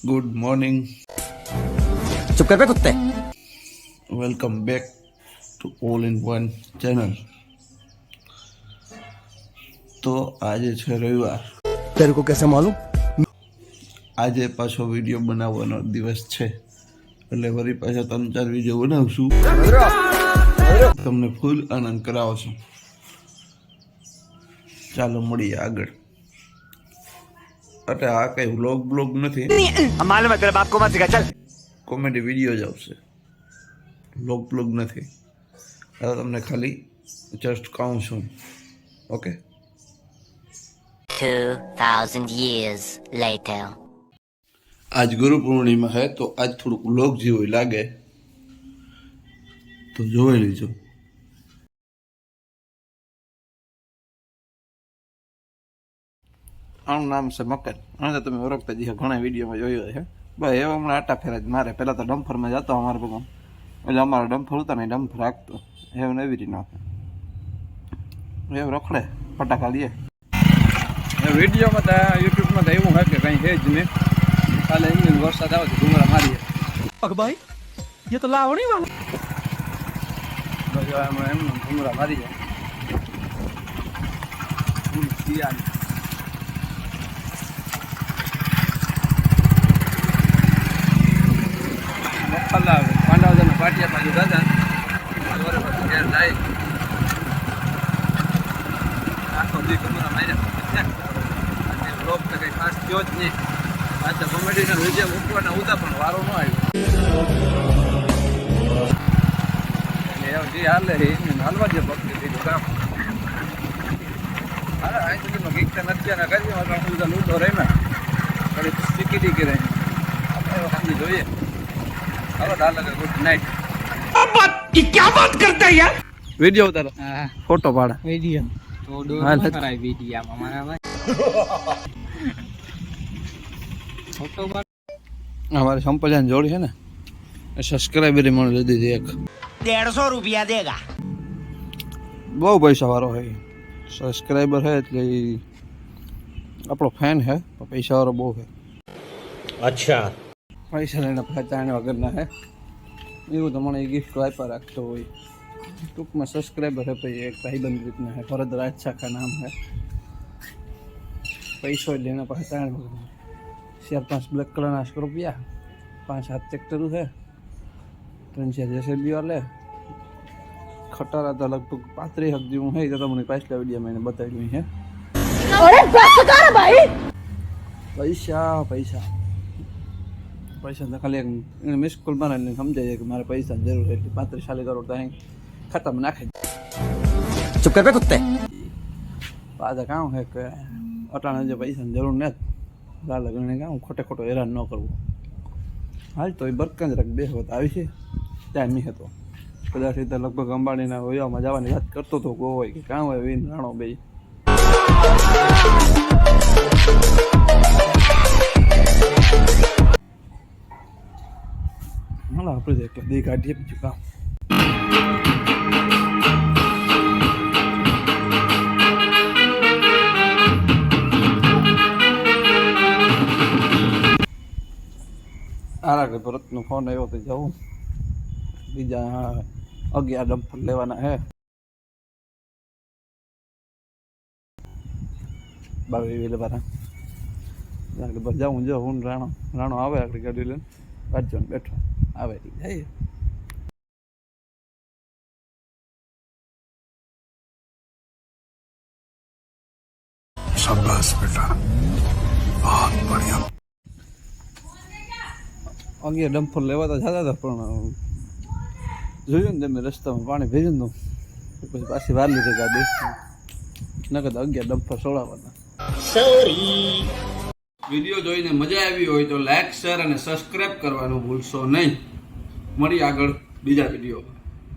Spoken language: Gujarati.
ગુડ મોર્નિંગ ચુપ કર બે કુત્તે welcome back to all in one channel તો આજે છે રવિવાર તેરે કો કેસે માલુમ આજે પાછો વીડિયો બનાવવાનો દિવસ છે એટલે વરી પાછા ત્રણ ચાર વીડિયો બનાવશું। તમને ફૂલ આનંદ કરાવશું। ચાલો મળીએ આગળ। એટલે આ કઈ વ્લોગ બ્લોગ નથી. માલુમ મતલબ આપકો મત સિખા ચલ. કોમેડી વિડિયો જ આવશે. વ્લોગ બ્લોગ નથી. હવે તમને ખાલી જસ્ટ કહું છું. Okay 2000 years later. આજ ગુરુ પૂર્ણિમા હે તો આજ થોડુંક વ્લોગ જેવું લાગે. તો જોઈ લેજો. આનું નામ છે મકર. અને તમે ઓળખતા જ ઘણા વિડીયોમાં જોયો છે ભાઈ એવો હમણાં આટા ફેરા જ મારે. પહેલાં તો ડમ્ફરમાં જતો અમારા ભગવાન એટલે અમારો ડમ્ફર ઉતા નહીં ડમ્ફર રાખતો એવું એવી રીતના એવું રખડે ફટાકા લઈએ વિડીયોમાં તો યુટ્યુબમાં તો એવું હોય કે કંઈ છે જ નહીં. કાલે એમની વરસાદ આવે તો ડુંગરા મારીએ. ભાઈ એ તો લાવણી વાળો. એમને ડુંગરા મારીએ. જાય પાટિયા બાજુ દાદા પછી ઘેર જાય. આખો દી ડુંગરા માર્યા. અને બ્લોગ તો કંઈ ખાસ થયો જ નહીં. આ તો કોમેડીના વિજય મૂકવાના ઉતા પણ વારો ન આવ્યો. જે હાલે એને હાલવા જે ભક્તિ બીજું કામ. અરે આ સુધીમાં ગીત અને કરી બધા લૂંટો ઘડી શીખી દી કરે આપણે સમજી જોઈએ. ગુડ નાઇટ क्या बात करते हैं यार વિડીયો ઉતારો ફોટો પાડે વિડીયો તો હા, ડોર નથી. કરાય વિડીયામાં મારા ભાઈ ફોટો અમારે સંપજાન જોડી છે ને સબસ્ક્રાઈબરી મને દઈ દીધી એક डेढ़ सौ रुपया देगा બહુ પૈસા વાળો હોય સબસ્ક્રાઈબર છે એટલે ઈ આપણો ફેન છે પણ પૈસા વાળો બહુ છે अच्छा પૈસા લઈને પહોંચાડે વગરના હે. એવું તો મને ગિફ્ટ વાપર રાખતો હોય. ટૂંકમાં સબસ્ક્રાઈબર હે ભાઈ એક ભાઈબંધ રીતના હે. ભરત રાજછા કા નામ હે. પૈસો લઈને વગરના. ચાર પાંચ બ્લેક કલરના સ્કોર્પિયા પાંચ સાત ટ્રેક્ટરો છે ત્રણ ચાર જેસીબી વાલે. ખટારા તો લગભગ પાંત્રીસ હક જેવું હે તો તમને પાછલા વિડીયોમાં એને બતાવ્યું છે પૈસા પૈસા. પૈસા ખાલી એક મિસ કોલ મારાને સમજાય કે મારે પૈસાની જરૂર છે એટલે પાંત્રીસ ચાલીસ કરોડ તો અહીં ખાતામાં નાખી ચૂપ કર કુત્તે પાછા કામ છે કે અટાણે જે પૈસાની જરૂર ને લાલ લગ્ન કામ ખોટે ખોટો હેરાન ન કરવું હાલ તો એ બરકંજ રખ બે વખત આવી છે. ટાઈમ નહીં હતો. કદાચ એ તો લગભગ અંબાણીના વયામાં જવાની વાત કરતો હતો ગો હોય કે કાં હોય વિન રાણો બે આપણે તો એકલા દે કાઢીએ બીજું કામ. ભરતનો ફોન આવ્યો તો જવું બીજા અગિયાર ડમ્પર લેવાના હે. બાવી વેલે બારા આગળ જાઉં જો હું રાણો રાણો આવે આગળ ગાડી લઈને. વાંચો ને બેઠો આવે અગિયાર ડમ્ફર લેવા તો જતા હતા પણ જોયું ને તમે રસ્તામાં પાણી ભેજ્યું ને તો પછી પાછી વાર લીધી ગાડી નકર અગિયાર ડમ્ફર સોડાવવાના. વીડિયો જોઈને મજા આવી હોય તો લાઇક શેર અને સબસ્ક્રાઇબ કરવાનું ભૂલશો નહીં. મળી આગળ બીજા વિડીયોમાં.